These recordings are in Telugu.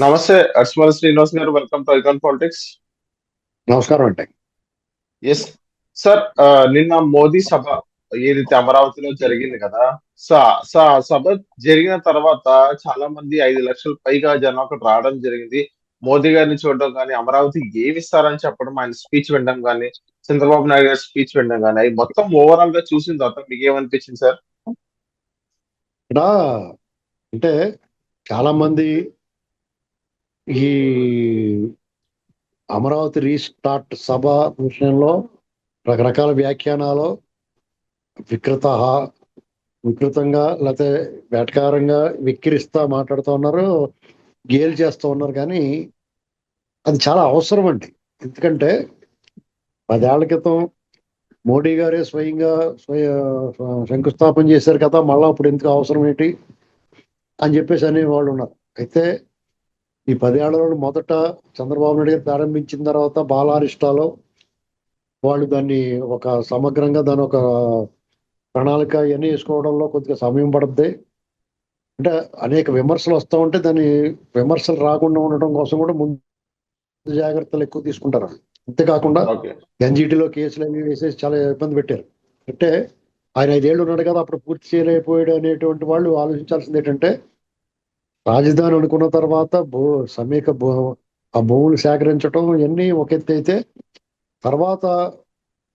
నమస్తే అస్మల్ శ్రీనివాస్ గారు వెల్కమ్ టు ఐకాన్ పాలిటిక్స్. నమస్కారం అండి. ఎస్ సార్ నిన్న మోదీ సభ ఏదైతే అమరావతిలో జరిగింది కదా సో సో ఆ సభ జరిగిన తర్వాత చాలా మంది ఐదు లక్షల పైగా జనం అక్కడ రావడం జరిగింది. మోదీ గారిని చూడడం కానీ అమరావతి ఏమి ఇస్తారని చెప్పడం ఆయన స్పీచ్ వినడం కానీ చంద్రబాబు నాయుడు గారి స్పీచ్ వినడం కానీ అవి మొత్తం ఓవరాల్గా చూసిన తర్వాత మీకు ఏమనిపించింది సార్ అంటే చాలా మంది ఈ అమరావతి రీస్టార్ట్ సభ విషయంలో రకరకాల వ్యాఖ్యానాలు వికృత వికృతంగా లేకపోతే వేటకారంగా విక్కిరిస్తా మాట్లాడుతూ ఉన్నారు గేలు చేస్తూ ఉన్నారు. కానీ అది చాలా అవసరం అండి. ఎందుకంటే పదేళ్ళ క్రితం మోడీ గారే స్వయంగా స్వయ శంకుస్థాపన చేశారు కదా మళ్ళీ అప్పుడు ఎందుకు అవసరం ఏంటి అని చెప్పేసి అనే వాళ్ళు ఉన్నారు. అయితే ఈ పదేళ్ళలో మొదట చంద్రబాబు నాయుడు గారు ప్రారంభించిన తర్వాత బాలారిష్టాలో వాళ్ళు దాన్ని ఒక సమగ్రంగా దాని ఒక ప్రణాళిక ఇవన్నీ వేసుకోవడంలో కొద్దిగా సమయం పడుద్ది. అంటే అనేక విమర్శలు వస్తూ ఉంటే దాని విమర్శలు రాకుండా ఉండడం కోసం కూడా ముందు జాగ్రత్తలు ఎక్కువ తీసుకుంటారు అంతేకాకుండా ఎన్జిటిలో కేసులు అవి వేసేసి చాలా ఇబ్బంది పెట్టారు. అంటే ఆయన ఐదేళ్ళు ఉన్నాడు కదా అప్పుడు పూర్తి చేయలేకపోయాడు అనేటువంటి వాళ్ళు ఆలోచించాల్సింది ఏంటంటే రాజధాని అనుకున్న తర్వాత భూ సమీక భూ ఆ భూములు సేకరించడం ఇవన్నీ ఒక ఎత్తు అయితే తర్వాత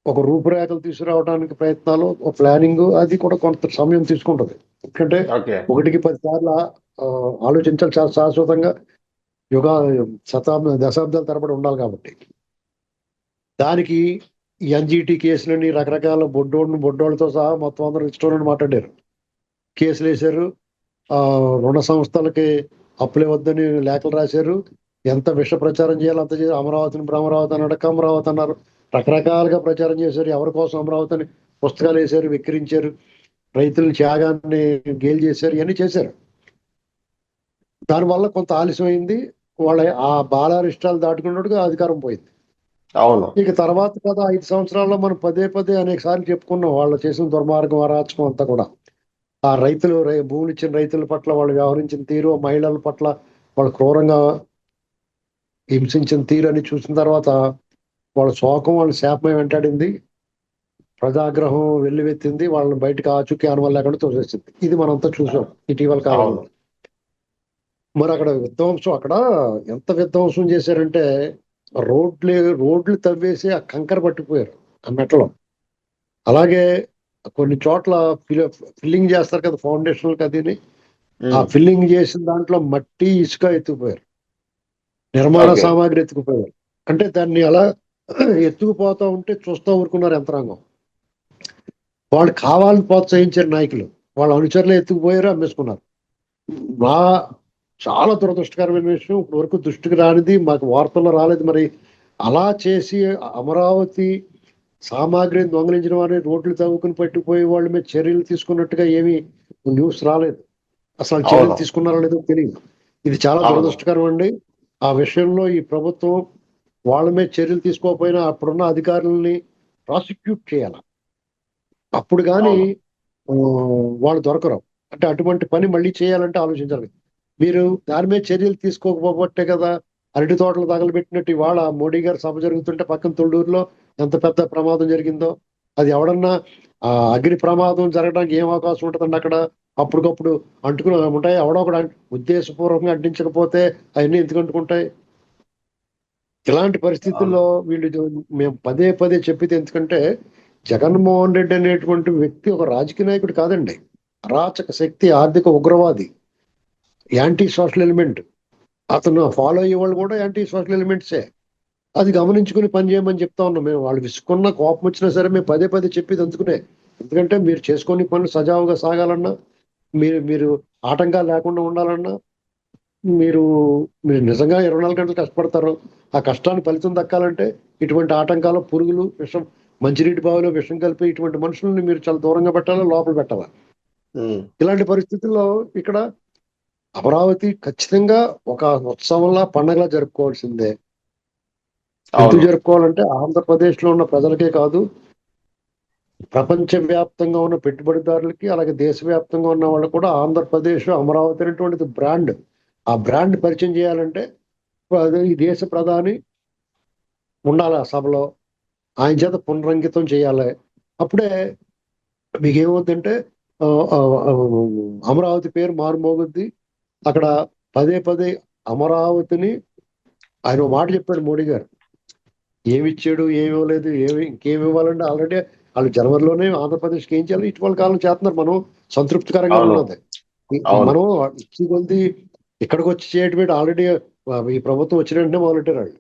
ఒక రూపురేఖలు తీసుకురావడానికి ప్రయత్నాలు ఒక ప్లానింగ్ అది కూడా కొంత సమయం తీసుకుంటుంది. ఎందుకంటే ఒకటికి పది సార్లు ఆలోచించాలి చాలా శాశ్వతంగా. యుగ శతాబ్ద దశాబ్దాల తరబడి ఉండాలి కాబట్టి. దానికి ఎన్జిటి కేసులని రకరకాల బొడ్డోళ్ళు బొడ్డోళ్ళతో సహా మొత్తం అందరూ ఇష్టం మాట్లాడారు. కేసులు వేశారు రుణ సంస్థలకి అప్పులు ఇవ్వద్దని లేఖలు రాశారు. ఎంత విష ప్రచారం చేయాలో అంత చేయాలి అమరావతిని అమరావతి అన్నాడక అమరావతి అన్నారు. రకరకాలుగా ప్రచారం చేశారు. ఎవరి కోసం అమరావతి అని పుస్తకాలు వేశారు విక్రించారు రైతుల త్యాగాన్ని గేలు చేశారు. ఇవన్నీ చేశారు. దానివల్ల కొంత ఆలస్యమైంది. వాళ్ళ ఆ బాలారిష్టాలు దాటుకున్నట్టుగా అధికారం పోయింది. అవును. ఇక తర్వాత కదా ఐదు సంవత్సరాల్లో మనం పదే పదే అనేక సార్లు చెప్పుకున్నాం వాళ్ళు చేసిన దుర్మార్గం అరాచకం అంతా కూడా. ఆ రైతులు భూములు ఇచ్చిన రైతుల పట్ల వాళ్ళు వ్యవహరించిన తీరు మహిళల పట్ల వాళ్ళు క్రూరంగా హింసించిన తీరు అని చూసిన తర్వాత వాళ్ళ శోకం వాళ్ళ శాపమై వెంటాడింది. ప్రజాగ్రహం వెల్లువెత్తింది. వాళ్ళని బయటకు ఆచూకీ అనుమతి లేకుండా తోసేసింది. ఇది మనంతా చూసాం ఇటీవల కాలంలో. మరి అక్కడ విధ్వంసం అక్కడ ఎంత విధ్వంసం చేశారంటే రోడ్లు రోడ్లు తవ్వేసి ఆ కంకర పట్టిపోయారు ఆ మెట్టలో. అలాగే కొన్ని చోట్ల ఫిల్- ఫిల్లింగ్ చేస్తారు కదా ఫౌండేషన్ అదిని. ఆ ఫిల్లింగ్ చేసిన దాంట్లో మట్టి ఇసుక ఎత్తుకుపోయారు. నిర్మాణ. సామాగ్రి ఎత్తుకుపోయారు. అంటే దాన్ని అలా ఎత్తుకుపోతా ఉంటే చూస్తూ ఊరుకున్నారు యంత్రాంగం. వాళ్ళు కావాలని ప్రోత్సహించారు నాయకులు. వాళ్ళ అనుచరులు ఎత్తుకుపోయారు అమ్మేసుకున్నారు. మా చాలా దురదృష్టకరమైన విషయం ఇప్పటి వరకు దృష్టికి రానిది మాకు వార్తల్లో రాలేదు. మరి అలా చేసి అమరావతి సామాగ్రిని దొంగలించిన వారిని రోడ్లు తవ్వుకుని పట్టుకుపోయే వాళ్ళ మీద చర్యలు తీసుకున్నట్టుగా ఏమీ న్యూస్ రాలేదు. అసలు చర్యలు. తీసుకున్నారో లేదో తెలియదు. ఇది చాలా. దురదృష్టకరం అండి. ఆ విషయంలో ఈ ప్రభుత్వం వాళ్ళ మీద చర్యలు తీసుకోకపోయినా అప్పుడున్న అధికారులని ప్రాసిక్యూట్ చేయాలి? అప్పుడు కానీ వాళ్ళు దొరకరు. అంటే అటువంటి పని మళ్ళీ చేయాలంటే ఆలోచించాలి. మీరు దాని మీద చర్యలు తీసుకోకపోబట్టే కదా అరటి తోటలు తగలబెట్టినట్టు ఇవాళ మోడీ గారి సభ జరుగుతుంటే పక్కన తొళ్ళూరులో ఎంత పెద్ద ప్రమాదం జరిగిందో. అది ఎవడన్నా ఆ అగ్ని ప్రమాదం జరగడానికి ఏం అవకాశం ఉంటుందండి అక్కడ? అప్పటికప్పుడు అంటుకుని ఉంటాయి? ఎవడో ఒకడు ఉద్దేశపూర్వకంగా అంటించకపోతే అవన్నీ ఎందుకు అంటుకుంటాయి? ఇలాంటి పరిస్థితుల్లో వీళ్ళు మేము పదే పదే చెప్పేది ఎందుకంటే జగన్మోహన్ రెడ్డి అనేటువంటి వ్యక్తి ఒక రాజకీయ నాయకుడు కాదండి. అరాచక శక్తి ఆర్థిక ఉగ్రవాది యాంటీ సోషల్ ఎలిమెంట్. అతను ఫాలో అయ్యే వాళ్ళు కూడా యాంటీ సోషల్ ఎలిమెంట్సే అది గమనించుకుని పని చేయమని చెప్తా ఉన్నాం మేము. వాళ్ళు విసుకున్న కోపం వచ్చినా సరే మేము పదే పదే చెప్పేది అందుకునే. ఎందుకంటే మీరు చేసుకొని పనులు సజావుగా సాగాలన్నా మీరు మీరు ఆటంకాలు లేకుండా ఉండాలన్నా మీరు మీరు నిజంగా ఇరవై నాలుగు గంటలు కష్టపడతారు. ఆ కష్టాన్ని ఫలితం దక్కాలంటే ఇటువంటి ఆటంకాలు పురుగులు విషం మంచినీటి బావిలో విషం కలిపి ఇటువంటి మనుషుల్ని మీరు చాలా దూరంగా పెట్టాలా లోపల పెట్టాలా? ఇలాంటి పరిస్థితుల్లో ఇక్కడ అమరావతి ఖచ్చితంగా ఒక ఉత్సవంలా పండగలా జరుపుకోవాల్సిందే. ఎందుకు జరుపుకోవాలంటే ఆంధ్రప్రదేశ్లో ఉన్న ప్రజలకే కాదు ప్రపంచ వ్యాప్తంగా ఉన్న పెట్టుబడిదారులకి అలాగే దేశవ్యాప్తంగా ఉన్న వాళ్ళు కూడా ఆంధ్రప్రదేశ్ అమరావతి అనేటువంటిది బ్రాండ్. ఆ బ్రాండ్ పరిచయం చేయాలంటే అది ఈ దేశ ప్రధాని ఉండాలి ఆ సభలో. ఆయన చేత పునరంకితం చేయాలి. అప్పుడే మీకు ఏమవుతుందంటే ఆ, ఆ, ఆ, అమరావతి పేరు మారుమోగుద్ది. అక్కడ పదే పదే అమరావతిని ఆయన మాట చెప్పాడు మోడీ గారు. ఏమి ఇచ్చాడు ఏమి ఇవ్వలేదు ఏమి ఇంకేమి ఇవ్వాలంటే ఆల్రెడీ వాళ్ళు జనవరిలోనే ఆంధ్రప్రదేశ్కి ఏం చేయాలి? ఇటీవల కాలం చేస్తున్నారు. మనం సంతృప్తికరంగా. ఉన్నది. మనం ఇచ్చి కొద్ది ఇక్కడికి వచ్చి చేయటం ఆల్రెడీ ఈ ప్రభుత్వం వచ్చిన వెంటనే మొదలెట్టారు. వాళ్ళు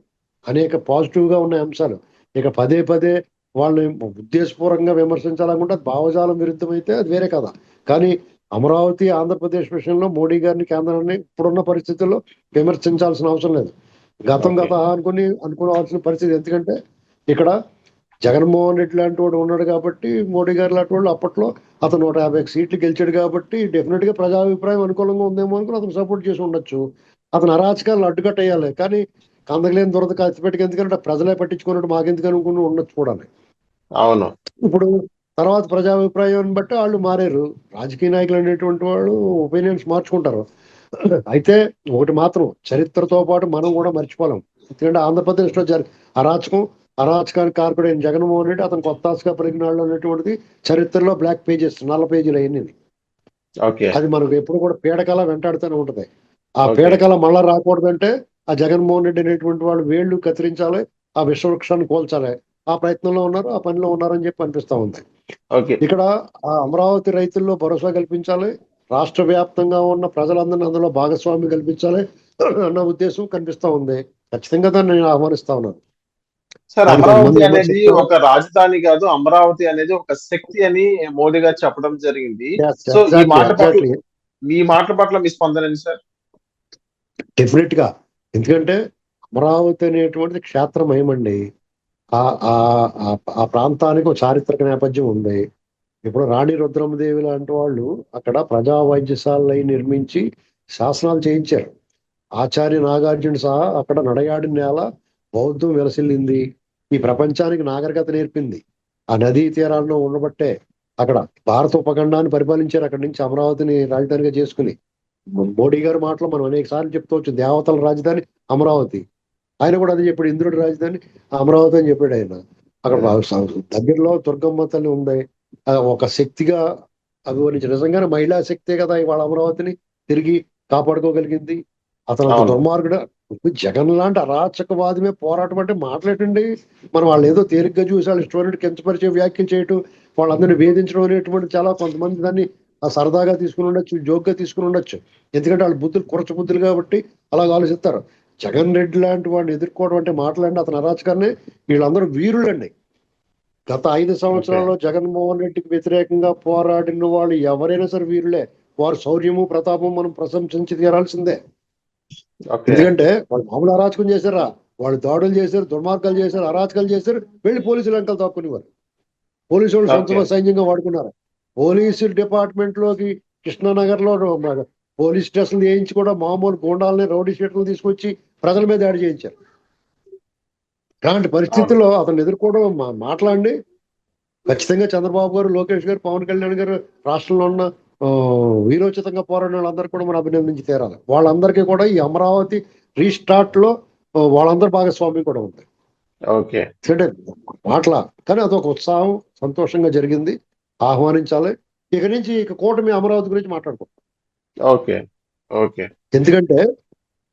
అనేక పాజిటివ్గా ఉన్న అంశాలు. ఇక పదే పదే వాళ్ళని ఉద్దేశపూర్వకంగా విమర్శించాలనుకుంటే భావజాలం విరుద్ధమైతే అది వేరే కదా కానీ అమరావతి ఆంధ్రప్రదేశ్ విషయంలో మోడీ గారిని కేంద్రాన్ని ఇప్పుడున్న పరిస్థితుల్లో విమర్శించాల్సిన అవసరం లేదు. గతం. గత అనుకుని అనుకోవాల్సిన పరిస్థితి. ఎందుకంటే ఇక్కడ జగన్మోహన్ రెడ్డి లాంటి వాడు ఉన్నాడు కాబట్టి మోడీ గారు లాంటి వాళ్ళు అప్పట్లో అతను నూట యాభై సీట్లు గెలిచాడు కాబట్టి డెఫినెట్గా ప్రజాభిప్రాయం అనుకూలంగా ఉందేమో అనుకుని అతను సపోర్ట్ చేసి ఉండొచ్చు. అతను అరాచకాలను అడ్డుకట్టేయాలి కానీ కందకలేని దురద కత్తిపెట్టుకు ఎందుకంటే ప్రజలే పట్టించుకున్నట్టు మాకెందుకు అనుకుని ఉండొచ్చు కూడా అవును. ఇప్పుడు తర్వాత ప్రజాభిప్రాయాన్ని బట్టి వాళ్ళు మారారు. రాజకీయ నాయకులు అనేటువంటి వాళ్ళు ఒపీనియన్స్ మార్చుకుంటారు. అయితే ఒకటి మాత్రం చరిత్రతో పాటు మనం కూడా మర్చిపోలేం. ఎందుకంటే ఆంధ్రప్రదేశ్లో జరి అరాచకం అరాచకానికి కారకుడైన జగన్మోహన్ రెడ్డి అతను కొత్త పరిజ్ఞానాలు అనేటువంటిది చరిత్రలో బ్లాక్ పేజెస్ నల్ల పేజీలు అయ్యింది ఓకే. అది మనకు ఎప్పుడు కూడా పీడకల వెంటాడుతూనే ఉంటది. ఆ. పీడకల మళ్ళా రాకూడదంటే ఆ జగన్మోహన్ రెడ్డి అనేటువంటి వాళ్ళు వేళ్ళు కత్తిరించాలి ఆ విశ్వవృక్షాన్ని కోల్చాలి. ఆ ప్రయత్నంలో ఉన్నారు ఆ పనిలో ఉన్నారని చెప్పి అనిపిస్తా ఉంది. ఓకే. ఇక్కడ ఆ అమరావతి రైతుల్లో భరోసా కల్పించాలి. రాష్ట్ర వ్యాప్తంగా ఉన్న ప్రజలందరినీ అందులో భాగస్వామి కల్పించాలి అన్న ఉద్దేశం కనిపిస్తా ఉంది. ఖచ్చితంగా దాన్ని నేను ఆహ్వానిస్తా ఉన్నాను. సార్ అమరావతి అనేది. ఒక రాజధాని కాదు. అమరావతి అనేది ఒక శక్తి అని మోడీ గారు చెప్పడం జరిగింది. సో ఈ మాట పట్ల మీ మాటల పట్ల మీ స్పందన ఏంటి సార్? డెఫినెట్గా. ఎందుకంటే అమరావతి అనేటువంటిది క్షేత్రమయమండి ఆ ఆ ఆ- ప్రాంతానికి ఒక చారిత్రక నేపథ్యం ఉంది. ఇప్పుడు రాణి రుద్రమదేవి లాంటి వాళ్ళు అక్కడ ప్రజా వైద్యశాలలు నిర్మించి శాసనాలు చేయించారు. ఆచార్య నాగార్జున సహా అక్కడ నడయాడి నేల బౌద్ధం విలసిల్లింది ఈ ప్రపంచానికి నాగరికత నేర్పింది. ఆ నదీ తీరాల్లో ఉండబట్టే అక్కడ భారత ఉపఖండాన్ని పరిపాలించారు అక్కడి నుంచి అమరావతిని రాజధానిగా చేసుకుని. మోడీ గారి మాటలు మనం అనేక సార్లు చెప్తూ వచ్చు. దేవతల రాజధాని అమరావతి. ఆయన కూడా అదే చెప్పాడు ఇంద్రుడి రాజధాని అమరావతి అని చెప్పాడు ఆయన. అక్కడ దగ్గరలో దుర్గమ్మ తల్లి ఉంది. ఆ ఒక శక్తిగా అభివర్ణించి నిజంగానే మహిళా శక్తే కదా ఇవాళ అమరావతిని తిరిగి కాపాడుకోగలిగింది. అతను. దుర్మార్గుడు. జగన్ లాంటి అరాచకవాదమే పోరాటం అంటే మాట్లాడండి. మనం వాళ్ళు ఏదో తేలిగ్గా చూసి వాళ్ళు స్టూడెంట్ కించపరిచే వ్యాఖ్యలు చేయటం వాళ్ళందరినీ వేధించడం అనేటువంటి చాలా కొంతమంది దాన్ని ఆ సరదాగా తీసుకుని ఉండొచ్చు జోక్గా తీసుకుని ఉండొచ్చు. ఎందుకంటే వాళ్ళు బుద్ధులు కురచ బుద్ధులు కాబట్టి అలాగ ఆలోచిస్తారు. జగన్ రెడ్డి లాంటి వాడిని ఎదుర్కోవడం అంటే మాట్లాడిన అతని అరాచకాన్ని వీళ్ళందరూ వీరులండి. గత ఐదు సంవత్సరాల్లో జగన్మోహన్ రెడ్డికి వ్యతిరేకంగా పోరాడిన వాళ్ళు ఎవరైనా సరే వీరులే. వారి శౌర్యము ప్రతాపం మనం ప్రశంసించి తీరాల్సిందే. ఎందుకంటే వాళ్ళు మామూలు అరాచకం చేశారా? వాళ్ళు దాడులు చేశారు దుర్మార్గాలు చేశారు అరాచకాలు చేశారు వెళ్ళి పోలీసులు వెంకలు దాక్కునేవారు. పోలీసు వాళ్ళు సొంత. సైన్యంగా వాడుకున్నారు. పోలీసు డిపార్ట్మెంట్లోకి కృష్ణానగర్లో పోలీస్ స్టేషన్ చేయించి కూడా మామూలు గోండాలని రౌడీ షీట్లు తీసుకొచ్చి ప్రజల మీద దాడి చేయించారు. ఇలాంటి పరిస్థితుల్లో అతను ఎదుర్కోవడం మాట్లాడండి. ఖచ్చితంగా చంద్రబాబు గారు లోకేష్ గారు పవన్ కళ్యాణ్ గారు రాష్ట్రంలో ఉన్న వీరోచితంగా పోరాడిన వాళ్ళందరూ కూడా మనం అభినందించి తీరాలి. వాళ్ళందరికీ కూడా ఈ అమరావతి రీస్టార్ట్లో వాళ్ళందరి భాగస్వామ్యం కూడా ఉంది. ఓకే. మాటల కానీ అదొక ఉత్సాహం సంతోషంగా జరిగింది. ఆహ్వానించాలి. ఇక నుంచి ఇక కూటమి అమరావతి గురించి మాట్లాడుకో ఓకే. ఓకే. ఎందుకంటే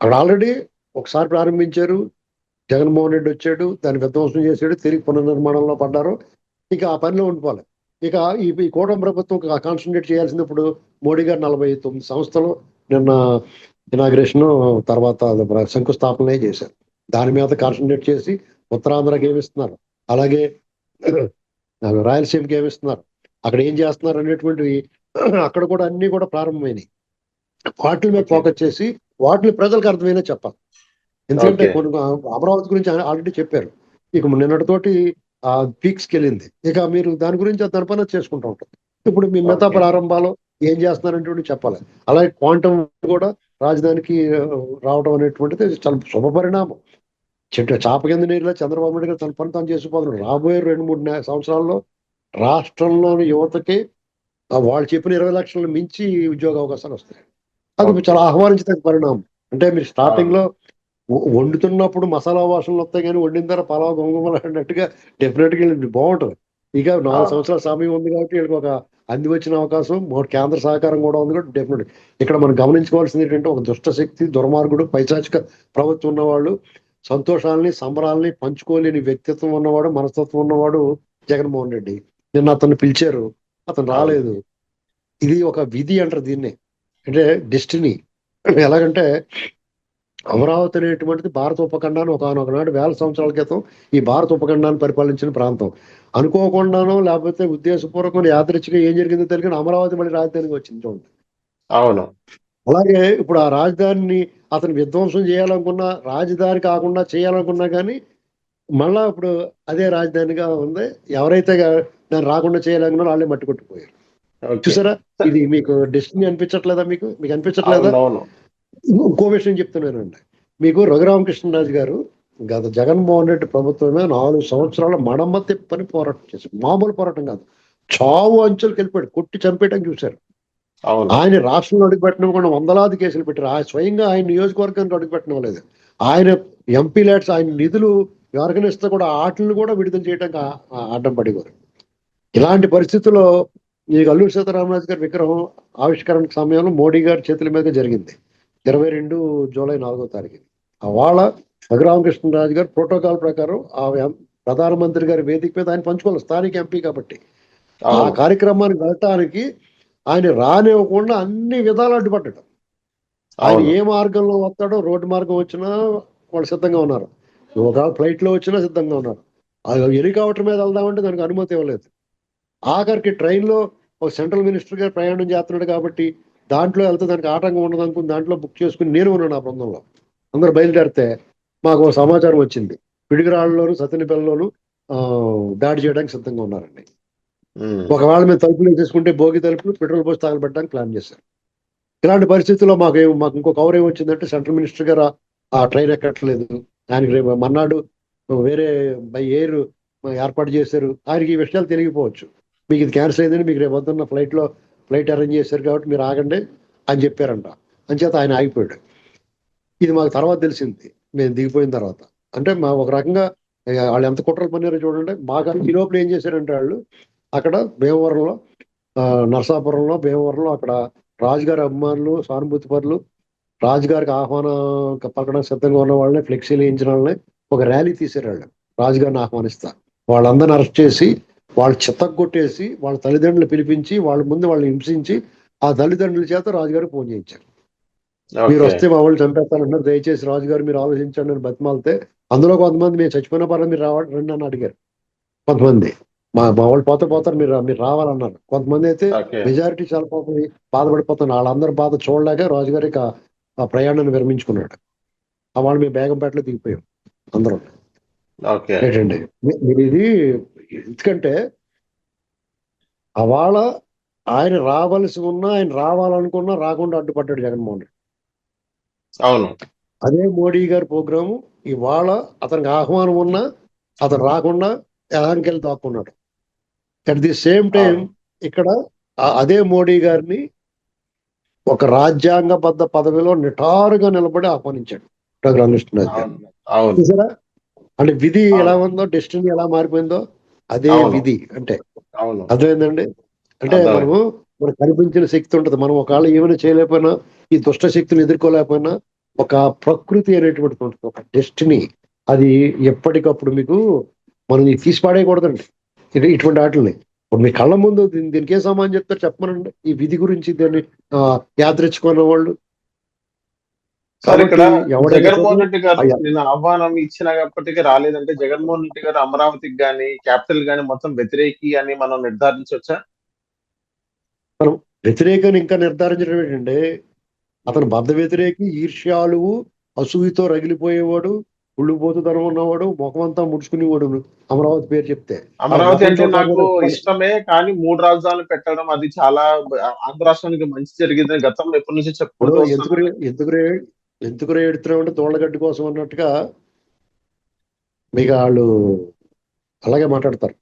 అక్కడ ఆల్రెడీ ఒకసారి ప్రారంభించారు జగన్మోహన్ రెడ్డి వచ్చాడు దాన్ని విధ్వంసం చేశాడు తిరిగి పునర్నిర్మాణంలో పడ్డారు. ఇక ఆ పనిలో ఉండిపోవాలి. ఇక ఈ ఈ కూటమి ప్రభుత్వం కాన్సన్ట్రేట్ చేయాల్సింది ఇప్పుడు మోడీ గారు నలభై తొమ్మిది సంస్థలు నిన్న ఇనాగ్రేషన్ తర్వాత శంకుస్థాపనే చేశారు. దాని మీద కాన్సన్ట్రేట్ చేసి ఉత్తరాంధ్రకి ఏమిస్తున్నారు? అలాగే రాయలసీమకి ఏమిస్తున్నారు? అక్కడ ఏం చేస్తున్నారు అనేటువంటివి అక్కడ కూడా అన్ని కూడా ప్రారంభమైనాయి. వాటి మీద. ఫోకస్ చేసి వాటిని ప్రజలకు అర్థమైనా చెప్పాలి. ఎందుకంటే. కొన్ని అమరావతి గురించి ఆల్రెడీ చెప్పారు. ఇక నిన్నటితోటి ఆ పీక్స్కి వెళ్ళింది. ఇక మీరు దాని గురించి దాని పని చేసుకుంటూ ఉంటారు. ఇప్పుడు మీ మిగతా. ప్రారంభాలు ఏం చేస్తున్నారంటే చెప్పాలి. అలాగే క్వాంటమ్ కూడా రాజధానికి రావడం అనేటువంటిది చాలా శుభ పరిణామం. చెట్టు చాప కింద నీరులో చంద్రబాబు నాయుడు గారు తన పని తాను చేసుకుపోతున్నాడు రాబోయే రెండు మూడు సంవత్సరాల్లో రాష్ట్రంలోని యువతకి వాళ్ళు చెప్పిన ఇరవై లక్షలు మించి ఉద్యోగ అవకాశాలు వస్తాయి. అది చాలా ఆహ్వానించదగ్గ పరిణామం. అంటే మీరు స్టార్టింగ్లో వండుతున్నప్పుడు మసాలా వాసనలు వస్తాయి కానీ వండిన తర్వాత పలావ్ గొంగమల అన్నట్టుగా డెఫినెట్గా బాగుంటది. ఇక నాలుగు. సంవత్సరాల సమయం ఉంది కాబట్టి వీళ్ళకి ఒక అంది వచ్చిన అవకాశం మోర్ కేంద్ర సహకారం కూడా ఉంది కాబట్టి డెఫినెట్ ఇక్కడ మనం గమనించుకోవాల్సింది ఏంటంటే ఒక దుష్ట శక్తి దుర్మార్గుడు పైశాచిక ప్రభుత్వం ఉన్నవాళ్ళు సంతోషాలని సంబరాలని పంచుకోలేని వ్యక్తిత్వం ఉన్నవాడు మనస్తత్వం ఉన్నవాడు జగన్మోహన్ రెడ్డి. నిన్న అతన్ని పిలిచారు. అతను రాలేదు. ఇది ఒక విధి అంటారు దీన్ని. అంటే డెస్టినీ ఎలాగంటే అమరావతి అనేటువంటిది భారత ఉపఖండాన్ని ఒకనొక నాడు వేల సంవత్సరాల క్రితం ఈ భారత ఉపఖండాన్ని పరిపాలించిన ప్రాంతం. అనుకోకుండానో లేకపోతే ఉద్దేశపూర్వకం యాదృచ్ఛిగా ఏం జరిగిందో తెలియని అమరావతి మళ్ళీ రాజధానిగా వచ్చింది చూడండి. అవును. అలాగే ఇప్పుడు ఆ రాజధానిని అతను విధ్వంసం చేయాలనుకున్నా రాజధాని కాకుండా చేయాలనుకున్నా కానీ మళ్ళా ఇప్పుడు అదే రాజధానిగా ఉంది. ఎవరైతే దాన్ని రాకుండా చేయాలనుకున్నారో వాళ్ళే మట్టి కొట్టుకుపోయారు. చూసారా? ఇది మీకు డెస్టినీ అనిపించట్లేదా మీకు? మీకు అనిపించట్లేదా? ఇంకో విషయం చెప్తున్నానండి. మీకు రఘురామకృష్ణరాజు గారు గత జగన్మోహన్ రెడ్డి ప్రభుత్వమే నాలుగు సంవత్సరాల మడమ తిప్పని పోరాటం చేశారు. మామూలు పోరాటం కాదు. చావు అంచులకు వెళ్ళిపోయాడు. కొట్టి చంపేయడానికి చూశారు. ఆయన రాష్ట్రంలో అడుగుపెట్టడం వందలాది కేసులు పెట్టారు. ఆయన స్వయంగా ఆయన నియోజకవర్గానికి అడుగుపెట్టడం లేదు ఆయన ఎంపీ ల్యాడ్స్ ఆయన నిధులు ఎవరికైనా ఇస్తే కూడా ఆటలను కూడా విడుదల చేయడానికి అడ్డం పడేవారు ఇలాంటి పరిస్థితుల్లో ఈ అల్లూరి సీతారామరాజు గారి విగ్రహం ఆవిష్కరణ సమయంలో మోడీ గారి చేతుల మీద జరిగింది. ఇరవై రెండు జూలై నాలుగో తారీఖు వాళ్ళ రఘురామకృష్ణరాజు గారు ప్రోటోకాల్ ప్రకారం ఆ ప్రధానమంత్రి గారి వేదిక మీద ఆయన పంచుకోవాలి స్థానిక ఎంపీ కాబట్టి. ఆ కార్యక్రమానికి వెళ్ళటానికి ఆయన రానివ్వకుండా అన్ని విధాలు అడ్డుపడ్డాడు. ఆయన ఏ మార్గంలో వస్తాడో రోడ్డు మార్గం వచ్చినా వాళ్ళు సిద్ధంగా ఉన్నారు. ఒక ఫ్లైట్లో వచ్చినా సిద్ధంగా ఉన్నారు. హెలికాప్టర్ మీద వెళ్దామంటే దానికి అనుమతి ఇవ్వలేదు. ఆఖరికి ట్రైన్లో ఒక సెంట్రల్ మినిస్టర్ గారు ప్రయాణం చేస్తున్నాడు కాబట్టి దాంట్లో వెళ్తే దానికి ఆటంకం ఉండదు అనుకుని దాంట్లో బుక్ చేసుకుని నేను ఉన్నాను ఆ బృందంలో. అందరు బయలుదేరితే మాకు ఒక సమాచారం వచ్చింది. పిడిగిరాళ్ళలోను సత్యనపల్లిలోను దాడి చేయడానికి సిద్ధంగా ఉన్నారండి. ఒకవేళ మేము తలుపులు వేసేసుకుంటే భోగి తలుపులు పెట్రోల్ పోసి తగలబెట్టడానికి ప్లాన్ చేశారు. ఇలాంటి పరిస్థితుల్లో మాకు ఏం- మాకు ఇంకో కవర్ ఏమొచ్చిందంటే సెంట్రల్ మినిస్టర్ గారు ఆ- ఆ ట్రైన్ ఎక్కట్లేదు. ఆయనకి రేపు మన్నాడు వేరే బై ఎయిర్ ఏర్పాటు చేశారు. ఆయనకి ఈ విషయాలు తెలియకపోవచ్చు. మీకు ఇది క్యాన్సిల్ అయిందని మీకు రేపు వద్దన్న ఫ్లైట్లో ఫ్లైట్ అరేంజ్ చేశారు కాబట్టి మీరు ఆగండి అని చెప్పారంట. అంచేత ఆయన ఆగిపోయాడు. ఇది మాకు తర్వాత తెలిసింది. మేము దిగిపోయిన తర్వాత. అంటే మా ఒక రకంగా వాళ్ళు ఎంత కుట్రలు పన్నారో చూడండి. మాకు ఈ లోపల ఏం చేశారంటే వాళ్ళు అక్కడ భీమవరంలో ఆ, భీమవరంలో అక్కడ రాజుగారి అభిమానులు సానుభూతి పరులు రాజుగారికి ఆహ్వానం పలకడానికి సిద్ధంగా ఉన్న వాళ్ళని ఫ్లెక్సీలు వేయించిన వాళ్ళని ఒక ర్యాలీ తీసారు వాళ్ళు. రాజుగారిని ఆహ్వానిస్తా వాళ్ళందరిని అరెస్ట్ చేసి వాళ్ళు చిత్తగొట్టేసి వాళ్ళ తల్లిదండ్రులు పిలిపించి వాళ్ళ ముందు వాళ్ళని హింసించి ఆ తల్లిదండ్రుల చేత రాజుగారికి ఫోన్ చేయించారు. మీరు. వస్తే మా వాళ్ళు చంపేస్తారన్నారు. దయచేసి రాజుగారు మీరు ఆలోచించండి అని బతిమాలితే అందులో కొంతమంది మేము చచ్చిపోయిన పర్లేదు మీరు రావాలి రండి అని అడిగారు. కొంతమంది. మా మా వాళ్ళు పోతే పోతారు మీరు మీరు రావాలన్నారు. కొంతమంది అయితే మెజారిటీ చాలా పాపం బాధపడిపోతున్నారు. వాళ్ళందరూ బాధ చూడలేక రాజుగారి ఆ ప్రయాణాన్ని విరమించుకున్నాడు. ఆ వాళ్ళు మేము బేగంపేటలో దిగిపోయాం అందరం. ఓకే. మీరు ఇది ఎందుకంటే అవాళ ఆయన రావాల్సి ఉన్నా ఆయన రావాలనుకున్నా రాకుండా అడ్డుపడ్డాడు జగన్మోహన్ రెడ్డి. అవును. అదే మోడీ గారి ప్రోగ్రాము. ఇవాళ అతనికి ఆహ్వానం ఉన్నా అతను రాకుండా ఎలానికి వెళ్ళి దాక్కున్నాడు. అట్ ది సేమ్ టైం ఇక్కడ అదే మోడీ గారిని ఒక రాజ్యాంగబద్ధ పదవిలో నిటారుగా నిలబడి ఆహ్వానించాడు చూసారా? అంటే విధి. ఎలా ఉందో డెస్టినీ ఎలా మారిపోయిందో అదే. విధి అంటే అర్థమైందండి? అంటే. మనము మనకు కనిపించిన శక్తి ఉంటది. మనం ఒకవేళ ఏమైనా చేయలేకపోయినా ఈ దుష్ట శక్తిని ఎదుర్కోలేకపోయినా ఒక ప్రకృతి అనేటువంటి ఉంటుంది ఒక డెస్టినీ అది ఎప్పటికప్పుడు మీకు మనం తీసి పాడేయకూడదండి. ఇటువంటి ఆటల్ని ఇప్పుడు మీ కళ్ళ ముందు దీని దీనికి ఏ సమానం చెప్తారు చెప్పమనండి? ఈ విధి గురించి దాన్ని ఆ, యాదృచ్ఛికున్న వాళ్ళు సార్ ఇక్కడ జగన్మోహన్ రెడ్డి గారు. నేను ఆహ్వానం ఇచ్చినప్పటికీ రాలేదంటే జగన్మోహన్ రెడ్డి గారు అమరావతికి గాని క్యాపిటల్ గాని మొత్తం వ్యతిరేకి అని మనం నిర్ధారించవచ్చా వ్యతిరేకాన్ని ఇంకా నిర్ధారించడం ఏంటంటే అతను బద్ధ వ్యతిరేకి ఈర్ష్యాలు అసూయతో రగిలిపోయేవాడు ఉళ్ళిపోతుదనం ఉన్నవాడు ముఖమంతా ముడుచుకునేవాడు అమరావతి పేరు చెప్తే అమరావతి అంటే నాకు. ఇష్టమే కానీ మూడు రాజధానులు పెట్టడం అది చాలా ఆంధ్ర రాష్ట్రానికి మంచి జరిగిందని గతంలో ఎప్పటి నుంచి చెప్పుకుంటూ ఎందుకు. ఎందుకు ఎందుకు ఎడుతున్నావు అంటే దోళ్ళగడ్డి కోసం అన్నట్టుగా మీకు వాళ్ళు అలాగే మాట్లాడతారు.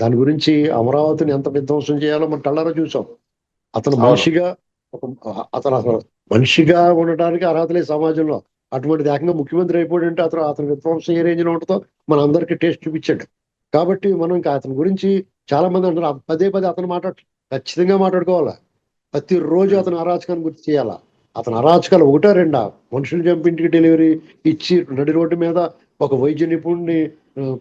దాని గురించి అమరావతిని ఎంత విధ్వంసం చేయాలో మనం కళ్ళారా చూసాం. అతను. మనిషిగా ఒక అతను అసలు మనిషిగా ఉండటానికి అర్హత లేదు సమాజంలో. అటువంటి ఏకంగా ముఖ్యమంత్రి అయిపోయాడంటే అతను అతని విధ్వంసం ఏ రేంజ్లో ఉంటుందో మన అందరికీ టేస్ట్ చూపించాడు. కాబట్టి మనం ఇంకా అతని గురించి చాలా మంది అంటారు "ఆ, పదే పదే అతను మాట్లాడ ఖచ్చితంగా మాట్లాడుకోవాలా? ప్రతి రోజు అతని అరాచకాన్ని గుర్తు చేయాలా? అతని అరాచకాలు ఒకటా రెండా? మనుషులు చంపింటికి డెలివరీ ఇచ్చి నడి రోడ్డు మీద ఒక వైద్య నిపుణుడిని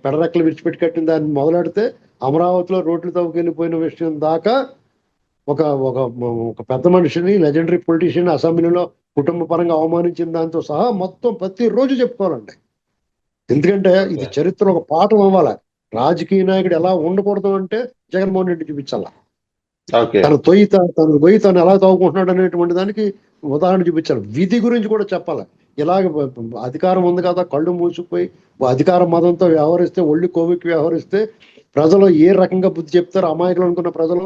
పెడరెక్కలు విడిచిపెట్టి కట్టిన దాన్ని మొదలెడితే అమరావతిలో రోడ్లు తవ్వుకెళ్ళిపోయిన విషయం దాకా ఒక ఒక ఒక పెద్ద మనిషిని లెజెండరీ పొలిటీషియన్ అసెంబ్లీలో కుటుంబ పరంగా అవమానించిన దాంతో సహా మొత్తం ప్రతి రోజు చెప్పుకోవాలండి. ఎందుకంటే ఇది చరిత్ర ఒక పాఠం అవ్వాలి. రాజకీయ నాయకుడు ఎలా ఉండకూడదు అంటే జగన్మోహన్ రెడ్డి చూపించాల. తన తొయ్యి తన పోయి తను ఎలా తవ్వుకుంటున్నాడు అనేటువంటి దానికి ఉదాహరణ చూపించాలి విధి గురించి కూడా చెప్పాలి. ఇలాగ అధికారం ఉంది కదా కళ్ళు మూసుకుపోయి అధికార మతంతో వ్యవహరిస్తే ఒళ్ళు కోవికి వ్యవహరిస్తే ప్రజలు ఏ రకంగా బుద్ధి చెప్తారు? అమాయకులు అనుకున్న ప్రజలు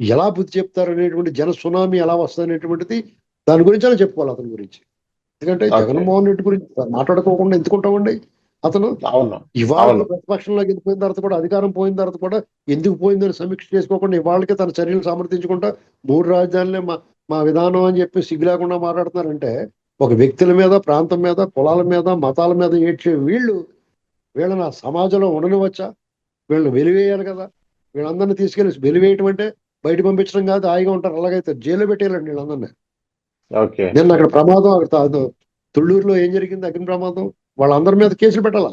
ఎలా బుద్ధి చెప్తారు అనేటువంటి జన సునామీ ఎలా వస్తుంది అనేటువంటిది దాని గురించి అని చెప్పుకోవాలి అతని గురించి. ఎందుకంటే. జగన్మోహన్ రెడ్డి గురించి మాట్లాడుకోకుండా ఎందుకుంటామండి? అతను ఇవాళ అవును. ప్రతిపక్షంలోకి వెళ్ళిపోయిన తర్వాత కూడా అధికారం పోయిన తర్వాత కూడా ఎందుకు పోయిందని సమీక్ష చేసుకోకుండా ఇవాళకి తన చర్యలు సమర్థించుకుంటా మూడు రాజధానులే మా మా విధానం అని చెప్పి సిగ్గు లేకుండా మాట్లాడుతున్నారంటే ఒక వ్యక్తుల మీద ప్రాంతం మీద కులాల మీద మతాల మీద ఏడ్చే వీళ్ళు వీళ్ళని ఆ సమాజంలో ఉండనివచ్చా వీళ్ళని వెలివేయాలి కదా. వీళ్ళందరినీ తీసుకెళ్ళి వెలివేయటం అంటే బయట పంపించడం కాదు హాయిగా ఉంటారు. అలాగైతే జైలు పెట్టేయాలండి వీళ్ళందరినీ. ఓకే. నిన్న అక్కడ ప్రమాదం అక్కడ తుళ్ళూరులో ఏం జరిగింది? అగ్ని ప్రమాదం? వాళ్ళందరి మీద కేసులు పెట్టాలా?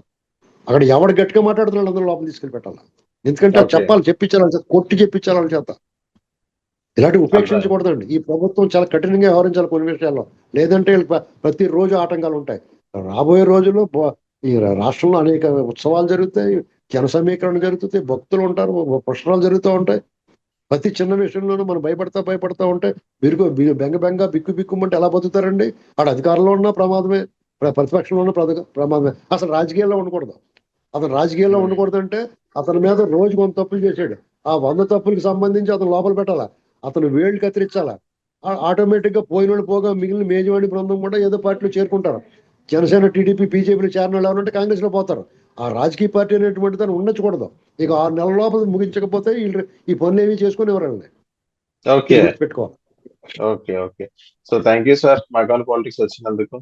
అక్కడ ఎవడు గట్టిగా మాట్లాడుతున్నాడు అందరూ లోపల తీసుకెళ్ళి పెట్టాలా? ఎందుకంటే. చెప్పాలి చెప్పించాలి వాళ్ళ చేత కొట్టి చెప్పించాలి వాళ్ళ చేత. ఇలాంటి ఉపేక్షించకూడదండి. ఈ ప్రభుత్వం చాలా కఠినంగా వ్యవహరించాలి కొన్ని విషయాల్లో. లేదంటే ప్రతిరోజు ఆటంకాలు ఉంటాయి. రాబోయే రోజుల్లో ఈ రాష్ట్రంలో అనేక ఉత్సవాలు జరుగుతాయి జన సమీకరణ జరుగుతుంది భక్తులు ఉంటారు పుష్పాలు జరుగుతూ ఉంటాయి. ప్రతి చిన్న విషయంలోనూ మనం భయపడతా భయపడతా ఉంటే బి- బెంగ బెంగ బిక్కు బిక్కుమంటే ఎలా బతుకుతారండి? ఆడ అధికారంలో ఉన్న ప్రమాదమే ప్ర- ప్రతిపక్షంలో ఉన్న ప్రమాదమే. అసలు రాజకీయాల్లో ఉండకూడదు. అతను రాజకీయాల్లో. ఉండకూడదు అంటే అతని మీద రోజు కొంత తప్పులు చేశాడు. ఆ వంద తప్పులకు సంబంధించి అతను లోపల పెట్టాలా? అతను వేళ్ళు కత్తిరించాలా? ఆటోమేటిక్గా పోయిన వాళ్ళు పోగా మిగిలిన మేజవాణి బృందం కూడా ఏదో పార్టీలో చేరుకుంటారు. జనసేన టీడీపీ బీజేపీలో చేరిన వాళ్ళు ఎవరంటే కాంగ్రెస్లో పోతారు. ఆ రాజకీయ పార్టీ అనేటువంటి దాన్ని ఉండొచ్చకూడదు. ఇక ఆరు నెలల లోపల ముగించకపోతే వీళ్ళు ఈ పనులు ఏవి చేసుకుని ఎవరండి ఓకే. పెట్టుకోవాలి. Okay okay. So thank you sir మగాన్ politics వచ్చినందుకు.